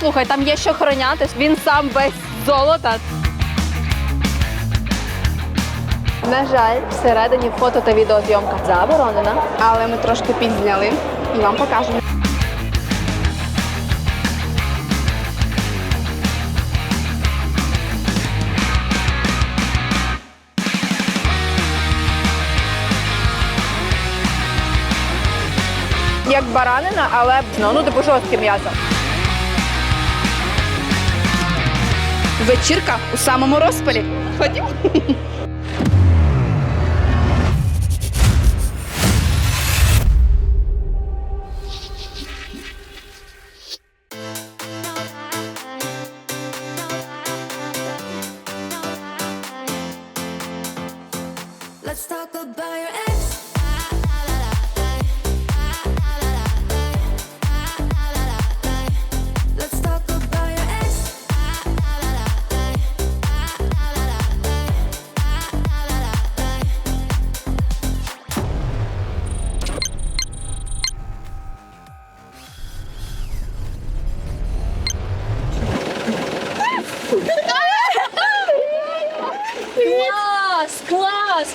слухай, там є що охороняти. Він сам весь золота. На жаль, всередині фото та відеозйомка заборонена. Але ми трошки підзняли і вам покажемо. Як баранина, але ну, ну типу жорстке м'ясо. Вечірка у самому розпалі. Ходімо. Клас! Клас!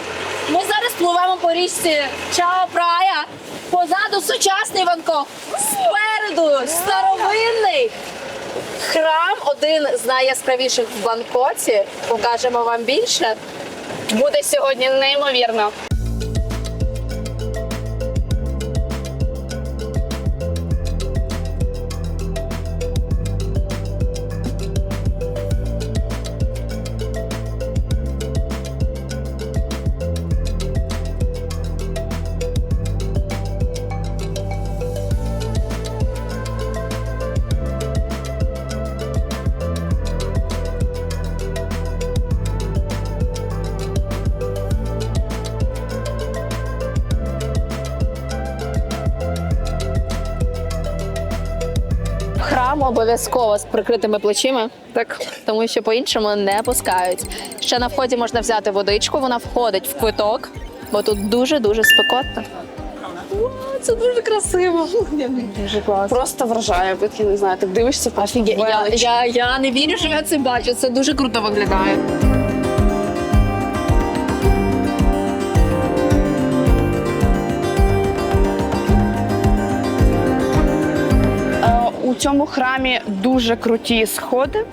Ми зараз пливемо по річці Чао Прая. Позаду сучасний Ванкок. Спереду старовинний. Храм один з найяскравіших в Бангкоці. Покажемо вам більше. Буде сьогодні неймовірно. Храм обов'язково з прикритими плечима, так тому що по-іншому не пускають. Ще на вході можна взяти водичку, вона входить в квиток, бо тут дуже дуже спекотно. О, Це дуже красиво. Дуже класно. Просто вражає, як я не знаю, так дивишся, просто Я, велич. я, я не вірю, що я це бачу. Це дуже круто виглядає. Цьому храмі дуже круті сходи,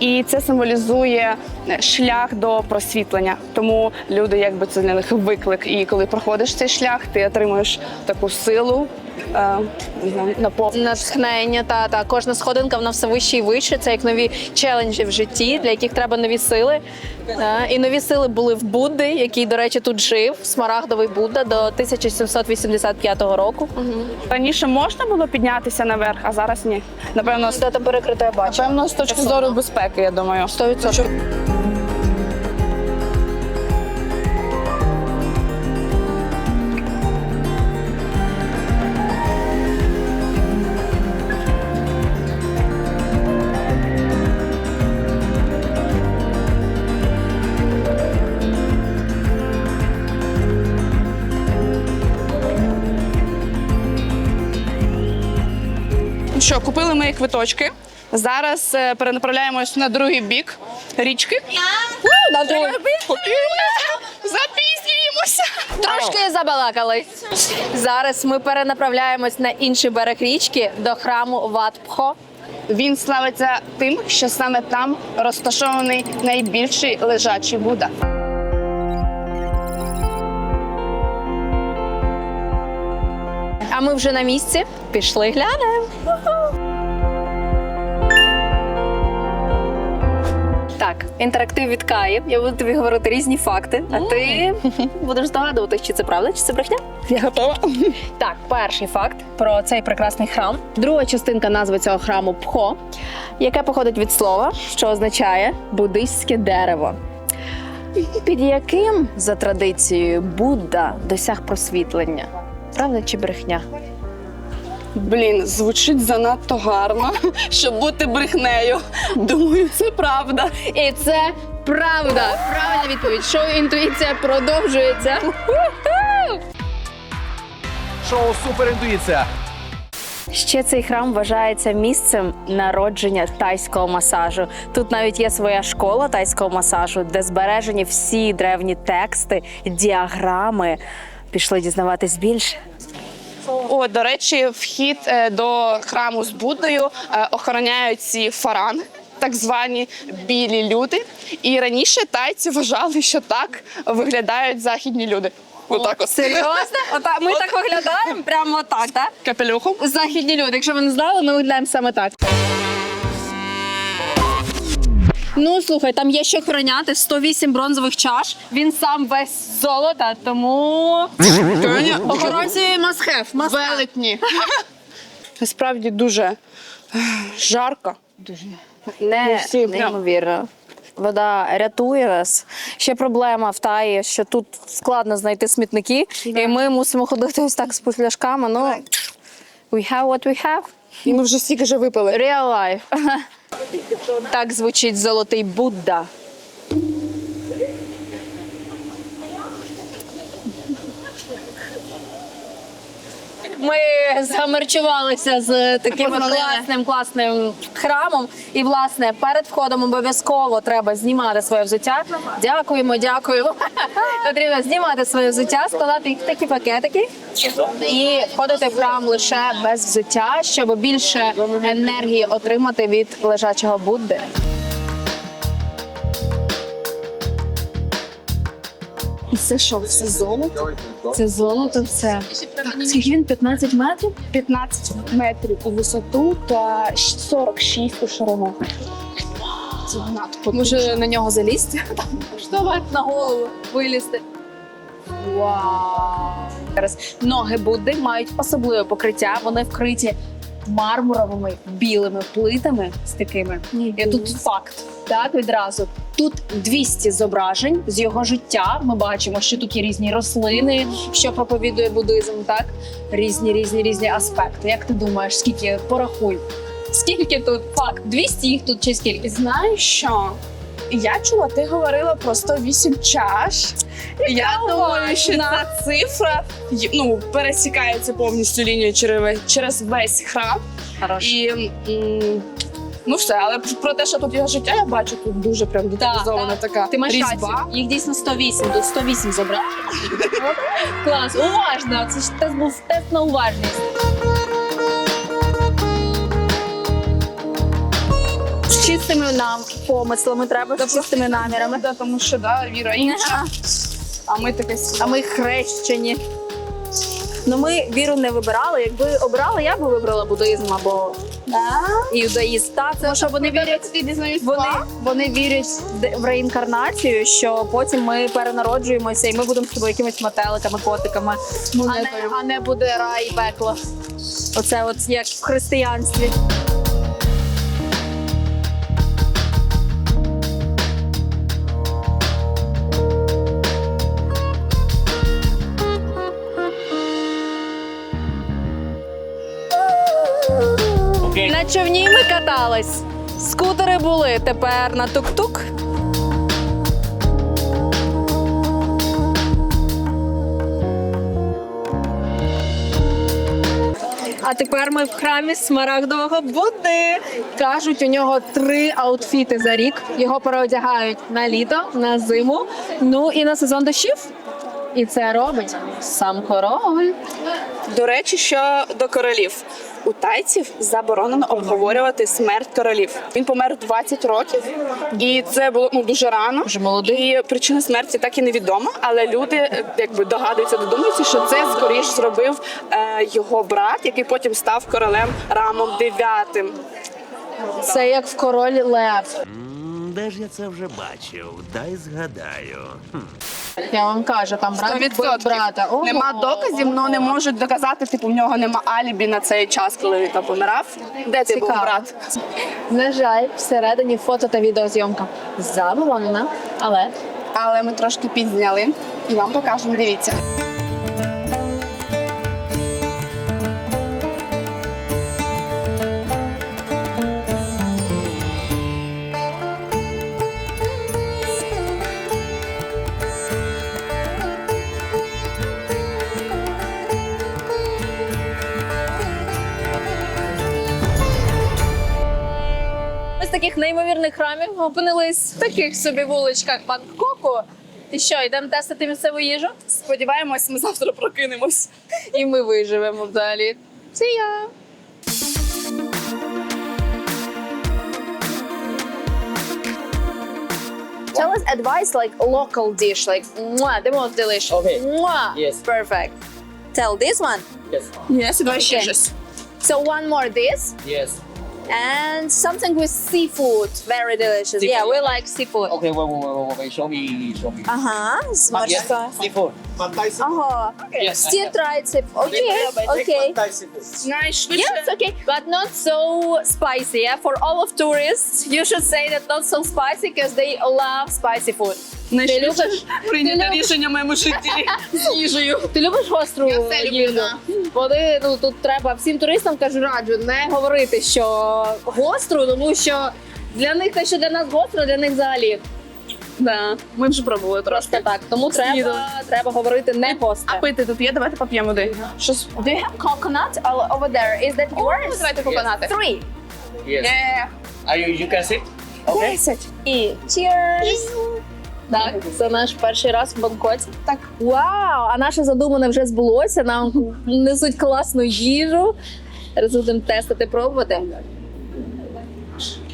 і це символізує шлях до просвітлення. Тому люди, якби це для них виклик. І коли проходиш цей шлях, ти отримуєш таку силу. Е. Натхнення та, та кожна сходинка вона все вище і вище. Це як нові челенджі в житті, для яких треба нові сили. Та, І нові сили були в Будди, який, до речі, тут жив, смарагдовий Будда до 1785 року. Раніше можна було піднятися наверх, а зараз ні. Напевно, з, перекрите бачу. напевно, з точки зору безпеки, я думаю. 100%. Що, купили ми квиточки. Зараз е, перенаправляємось на другий бік річки. На другий бік. Запізнюємося. Трошки забалакались. Зараз ми перенаправляємось на інший берег річки до храму Ватпхо. Він славиться тим, що саме там розташований найбільший лежачий Будда. А ми вже на місці. Пішли глянемо. Так, інтерактив від Каї. Я буду тобі говорити різні факти, а ти будеш здогадуватись, чи це правда, чи це брехня. Я готова. Так, перший факт про цей прекрасний храм. Друга частинка назви цього храму Пхо, яке походить від слова, що означає буддистське дерево. Під яким за традицією Будда досяг просвітлення? Правда чи брехня? Блін, звучить занадто гарно, щоб бути брехнею. Думаю, це правда. І це правда. Правильна відповідь. Шоу інтуїція продовжується. Шоу Суперінтуїція. Ще цей храм вважається місцем народження тайського масажу. Тут навіть є своя школа тайського масажу, де збережені всі древні тексти, діаграми. Пішли дізнаватись більше. О, до речі, вхід е, до храму з Буддою е, охороняють ці фаран, так звані білі люди. І раніше тайці вважали, що так виглядають західні люди. Отак от. Серйозно? Ота, ми так виглядаємо? Прямо так, так? Капелюхом. Західні люди. Якщо ви не знали, ми виглядаємо саме так. Ну, слухай, там є що охороняти 108 бронзових чаш. Він сам весь золота, тому охоронці must have. Велетні. Насправді дуже ех, жарко. Не, всі неймовірно. Вода рятує нас. Ще проблема в Таї, що тут складно знайти смітники, і ми мусимо ходити ось так з пухляшками. Ну, we have what we have. І ми вже стільки вже випили. Real life. Так звучить золотий Будда. Ми замерчувалися з таким класним класним храмом. І, власне, перед входом обов'язково треба знімати своє взуття. Дякуємо, дякуємо. Потрібно знімати своє взуття, складати їх в такі пакетики і входити в храм лише без взуття, щоб більше енергії отримати від лежачого Будди. І це що, все золото? Це золото все. Скільки він 15 метрів? 15 метрів у висоту та 46 у ширину. Це надто. Може на нього залізти? Давай на голову вилізти. Вау! Зараз ноги Будди мають особливе покриття. Вони вкриті мармуровими білими плитами з такими. І тут факт. Так, відразу. Тут 200 зображень з його життя. Ми бачимо, що тут є різні рослини, що проповідує буддизм, так? Різні, різні, різні аспекти. Як ти думаєш, скільки порахуй? Скільки тут факт? 200 їх тут чи скільки? Знаєш що? Я чула, ти говорила про 108 чаш. Я думаю, що ця цифра ну, пересікається повністю лінію через весь, через весь храм. Хорош. І ну все, але про те, що тут його життя, я бачу тут дуже прям деталізована так. така Ти маєш різьба. рацію. Їх дійсно 108, тут 108 зображень. Клас, уважно. Це ж тест був тест на уважність. З чистими нам помислами треба, з чистими намірами. Да, тому що да, віра інша. А ми таке А ми хрещені. Ну ми віру не вибирали. Якби обрали, я би вибрала буддизм або іудаїзм. Так, тому що вони вірять. Вони, вони вірять в- в реінкарнацію, що потім ми перенароджуємося і ми будемо з тобою якимись метеликами, котиками, а не, а не буде рай і пекло. Оце от як в християнстві. Човні ми катались. Скутери були тепер на тук-тук. А тепер ми в храмі Смарагдового Будди. Кажуть, у нього три аутфіти за рік. Його переодягають на літо, на зиму, ну і на сезон дощів. І це робить сам король. До речі, що до королів. У тайців заборонено обговорювати смерть королів. Він помер 20 років, і це було ну дуже рано. Дуже молодий. І причина смерті так і невідома, але люди е, якби догадуються, додумуються, що це скоріш зробив е, його брат, який потім став королем Рамом IX. Це як в король Лев. Де ж я це вже бачив? Дай згадаю. Хм. Я вам кажу, там брат вбив брата. Ого. Нема доказів, але не можуть доказати, типу, в нього нема алібі на цей час, коли він там помирав. Де ти був Цікаво. брат? На жаль, всередині фото та відеозйомка заборонена, але Але ми трошки підзняли і вам покажемо. Дивіться. Опинились в таких собі вуличках Бангкоку. І що, йдемо тестити місцеву їжу? Сподіваємось, ми завтра прокинемось. І ми виживемо далі. See ya! Tell us advice like local dish, like mwah, the most delicious. Okay. Mwah. Yes. Perfect. Tell this one. Yes. Ще Окей. щось. So one more this Yes. and something with seafood, very delicious. Seafood. Yeah, we like seafood. Okay, wait, wait, wait, wait, wait. Show me, show me. Uh huh. Ah, yes, seafood. Ага. Yes. Fried seafood. Okay, okay. Найшвидше. Yes, okay, but not so spicy. Yeah, for all of tourists, you should say that not so spicy because they love spicy food. Найшвидше любиш? прийняти любиш? рішення в моєму житті з їжею. Ти любиш гостру Я все люблю, їжу? да. Вони ну тут треба всім туристам кажу, раджу не говорити, що гостру, тому що для них те, що для нас гостро, для них взагалі Да, ми вже пробували трошки. просто так. Тому треба, треба говорити не А пити тут є, давайте поп'ємо води. Щось. Do you have coconut all over there? Is that yours? давайте коконати. Three. Yes. Е, Are you, you can sit? Okay. Десять. І cheers! Так, це наш перший раз в Бангкоці. Так. Вау! А наше задумане вже збулося. Нам несуть класну їжу. Будемо тестити, пробувати.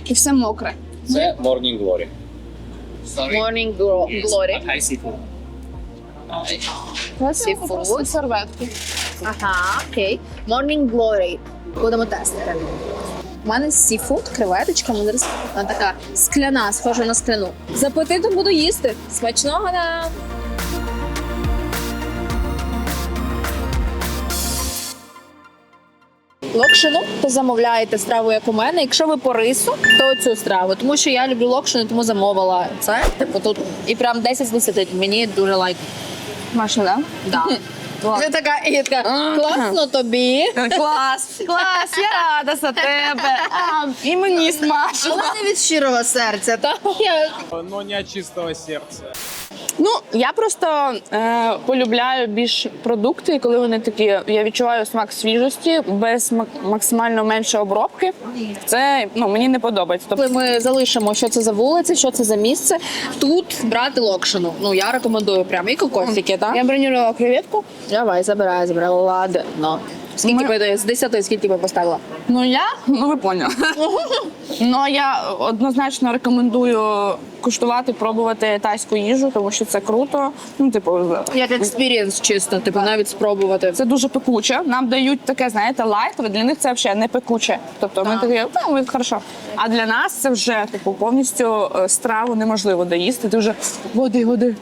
І все мокре. The morning glory. Sorry. Morning glo- Yes. glory. Thai seafood. Seafood. серветки. Ага, окей. Morning glory. Будемо тестити. У мене сіфуд, креветочка, вона зараз вона така скляна, схожа на скляну. З апетитом буду їсти. Смачного нам! Локшину то замовляєте страву, як у мене. Якщо ви по рису, то цю страву. Тому що я люблю локшину, тому замовила це. Типу тут і прям 10 з 10. Мені дуже лайк. Маша, да? Да. Ти така, і я така, класно тобі. Клас, клас, я рада за тебе. А, і мені смачно. Але від щирого серця, так? Я но не от чистого сердца. Ну, я просто е, полюбляю більш продукти, коли вони такі, я відчуваю смак свіжості, без мак- максимально менше обробки. Це ну, мені не подобається. Тобто, ми залишимо, що це за вулиця, що це за місце, тут брати локшину. Ну я рекомендую прямо і кокосики, так? я бронювала креветку. Давай, забирай, забирай. Ладно. Скільки Ми- би з 10 скільки би поставила? Ну я, ну ви поняли. ну я однозначно рекомендую куштувати, пробувати тайську їжу, тому що це круто. Ну, типу, Як експірієнс чисто, типу навіть спробувати. це дуже пекуче. Нам дають таке, знаєте, лайтове. Для них це взагалі не пекуче. Тобто ми такі, ну, ми хорошо. А для нас це вже типу повністю е, страву неможливо доїсти. Ти вже води, води.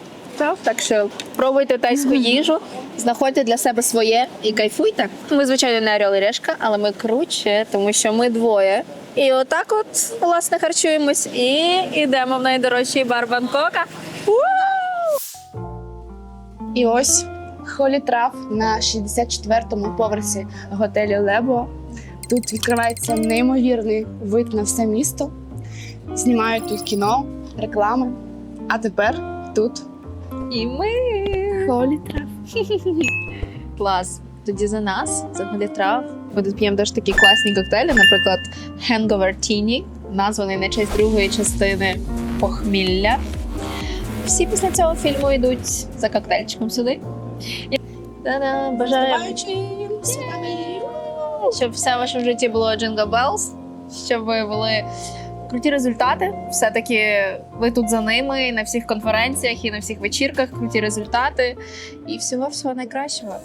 Так що пробуйте тайську їжу, знаходьте для себе своє і кайфуйте. Ми, звичайно, не орел і решка, але ми круче, тому що ми двоє. І отак от власне харчуємось і йдемо в найдорожчий бар Бангкока. І ось холі трав на 64-му поверсі готелю Лебо. Тут відкривається неймовірний вид на все місто. Знімають тут кіно, реклами. А тепер тут І ми. холі трав. Клас. Тоді за нас, за Голітрав. Ми тут п'ємо теж такі класні коктейлі, наприклад, Hangover Tini, названий на честь другої частини похмілля. Всі після цього фільму йдуть за коктейльчиком сюди. Та-да, Бажаю, щоб все в вашому житті було Jingle Bells, щоб ви були круті результати. Все-таки ви тут за ними на всіх конференціях, і на всіх вечірках круті результати. І всього всього найкращого.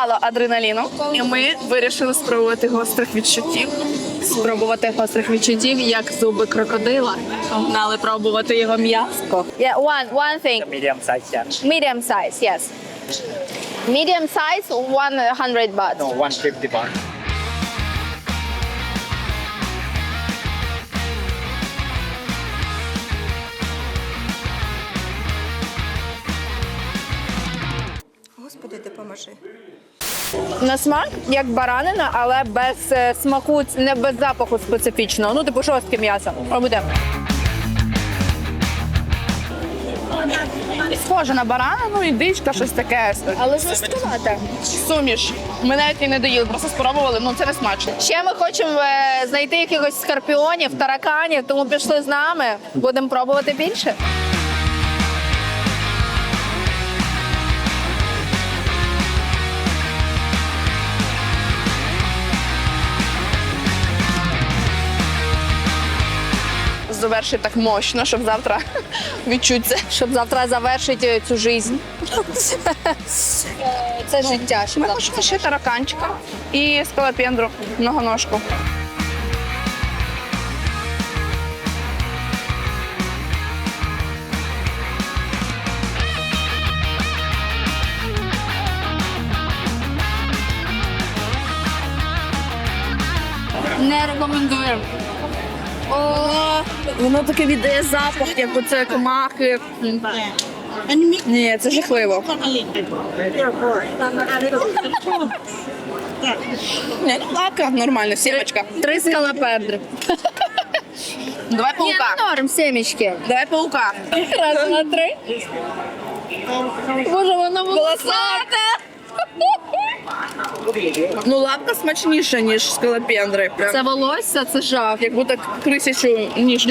Мало адреналіну, і ми вирішили спробувати гострих відчуттів. Спробувати гострих відчуттів, як зуби крокодила. Погнали пробувати його м'яско. Yeah, one, one thing. Medium size, yeah. Medium size, yes. Medium size, 100 baht. No, 150 baht. На смак як баранина, але без е, смаку, не без запаху специфічного. Ну, типу жорстке м'ясо. Робите. Схоже на баранину, індичка, щось таке. Але жорсткувате. Суміш. Ми навіть і не доїли, просто спробували, ну це не смачно. Ще ми хочемо е, знайти якихось скорпіонів, тараканів, тому пішли з нами. Будемо пробувати більше. Завершить так мощно, щоб завтра відчути це. Щоб завтра завершити цю жизнь. Це життя. Ми хочемо ще тараканчика і скалопендру, многоножку. Не рекомендуємо. Воно таке віддає запах, як оце комахи. Ні, це жахливо. Ні, ну лака, нормально, сімочка. Три скалопендри. Давай паука. ну норм, сімечки. Давай паука. Раз, два, три. Боже, воно волосате. Ну лапка смачніша, ніж скалопендри. Прям Це волосся, це жах. як будто крисячу ніж.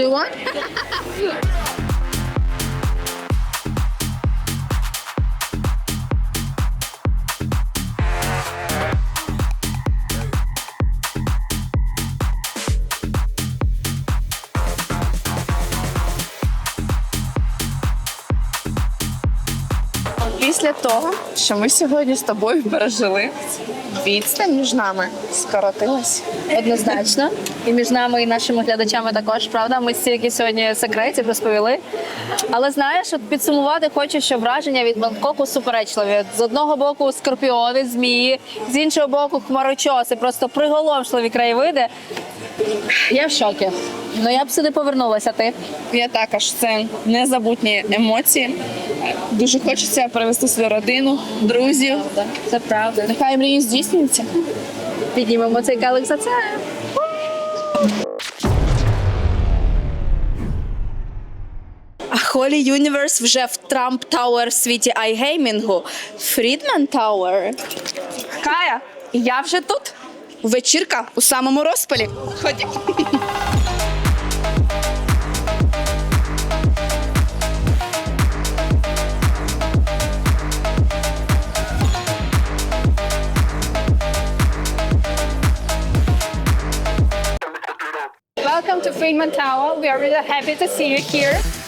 Після того, що ми сьогодні з тобою пережили, відстань між нами скоротилась. Однозначно. І між нами і нашими глядачами також, правда? Ми стільки сьогодні секретів розповіли. Але знаєш, от підсумувати хочу, що враження від Бангкоку суперечливі. З одного боку скорпіони, змії, з іншого боку хмарочоси, просто приголомшливі краєвиди. Я в шокі. Ну я б сюди повернулася. Ти Я також це незабутні емоції. Дуже хочеться привезти свою родину, друзів. це правда. Нехай мрії здійснюються. Піднімемо цей калик за це. А Холі Юніверс вже в Трамп Тауер світі айгеймінгу. Фрідман Тауер. Кая, я вже тут. Вечірка у самому розпалі. Ходіть. Welcome to Friedman Tower. We are really happy to see you here.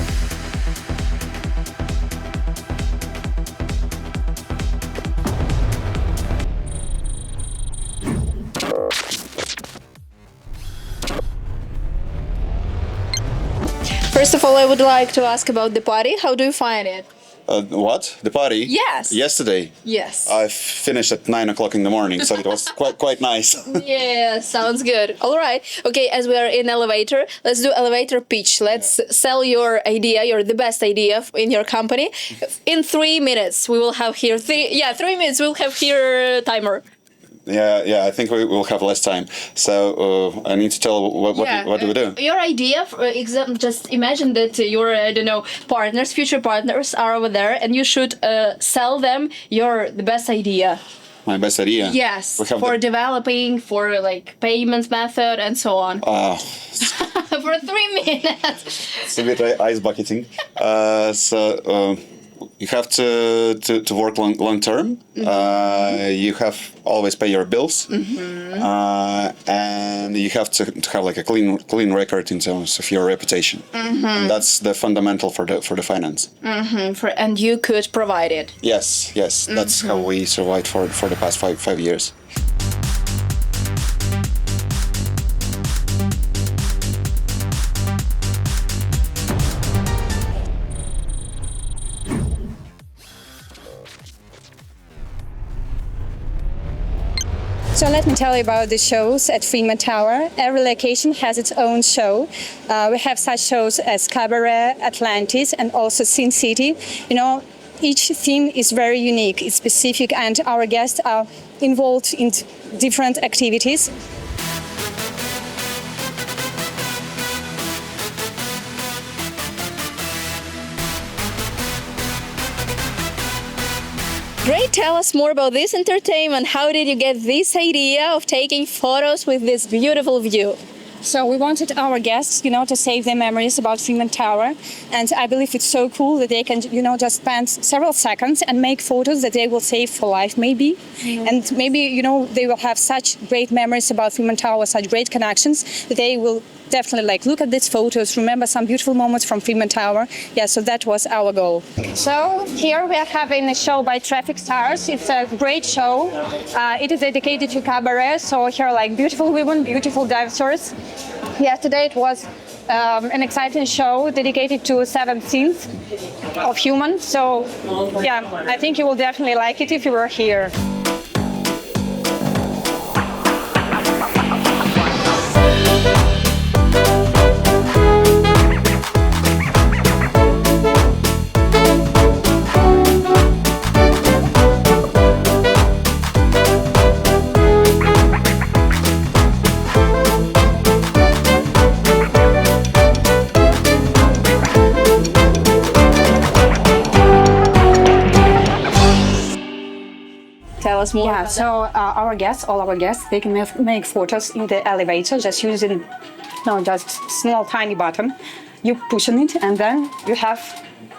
First of all, I would like to ask about the party. How do you find it? Uh, what? The party? Yes. Yesterday. Yes. I finished at nine o'clock in the morning, so it was quite quite nice. Yeah, sounds good. All right. Okay, as we are in elevator, let's do elevator pitch. Let's sell your idea, your the best idea in your company. In three minutes, we will have here three. Yeah, three minutes. We'll have here timer. Yeah, yeah. I think we will have less time, so uh, I need to tell what what, what do we do? Your idea, for example, just imagine that your I don't know partners, future partners are over there, and you should uh, sell them your the best idea. My best idea. Yes, for the, developing, for like payments method, and so on. uh, for three minutes. it's a bit ice bucketing. Uh, so. Uh, you have to, to, to work long, long term. Mm-hmm. Uh, you have always pay your bills, mm-hmm. uh, and you have to, to have like a clean clean record in terms of your reputation. Mm-hmm. And that's the fundamental for the for the finance. For, and you could provide it. Yes, yes, that's how we survived for for the past five five years. So let me tell you about the shows at Freeman Tower. Every location has its own show. Uh, we have such shows as Cabaret, Atlantis, and also Sin City. You know, each theme is very unique, it's specific, and our guests are involved in different activities. Tell us more about this entertainment. How did you get this idea of taking photos with this beautiful view? So we wanted our guests, you know, to save their memories about Freeman Tower, and I believe it's so cool that they can, you know, just spend several seconds and make photos that they will save for life, maybe, and maybe you know they will have such great memories about Freeman Tower, such great connections that they will definitely like look at these photos, remember some beautiful moments from Freeman Tower. Yeah, so that was our goal. So here we are having a show by Traffic Stars. It's a great show. Uh, it is dedicated to cabaret. So here are like beautiful women, beautiful dancers. Yesterday it was um, an exciting show dedicated to seven scenes of humans. So yeah, I think you will definitely like it if you were here. Tell us more. Yeah, so uh, our guests, all our guests, they can make, photos in the elevator just using no, just small tiny button. You push on it, and then you have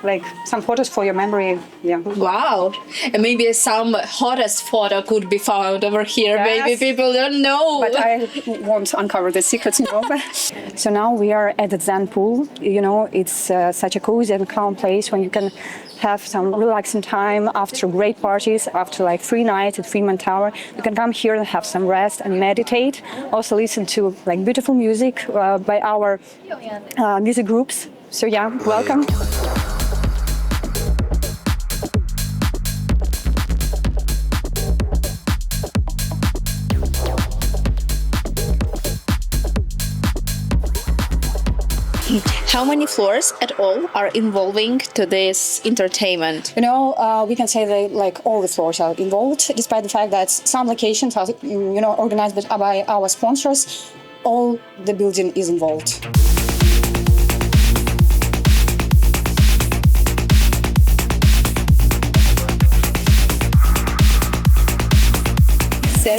like some photos for your memory. Yeah. Wow. And maybe some hottest photo could be found over here. Maybe people don't know. But I won't uncover the secrets, know. so now we are at the Zen pool. You know, it's uh, such a cozy and calm place when you can have some relaxing time after great parties, after like three nights at Freeman Tower. You can come here and have some rest and meditate. Also listen to like beautiful music uh, by our uh, music groups. So yeah, welcome. How many floors at all are involving to this entertainment? You know, uh, we can say that like all the floors are involved, despite the fact that some locations are, you know, organized by our sponsors. All the building is involved.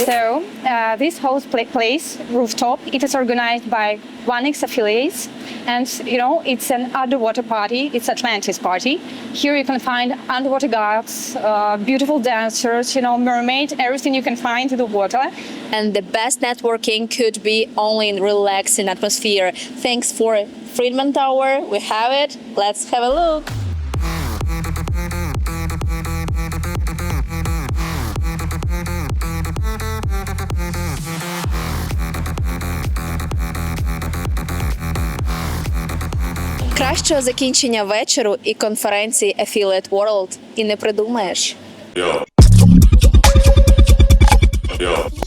So uh, this whole pla- place, rooftop, it is organized by OneX affiliates, and you know it's an underwater party. It's Atlantis party. Here you can find underwater guards, uh, beautiful dancers, you know, mermaid, everything you can find in the water. And the best networking could be only in relaxing atmosphere. Thanks for Friedman Tower. We have it. Let's have a look. Кращого закінчення вечору і конференції Affiliate World і не придумаєш. Yeah. Yo.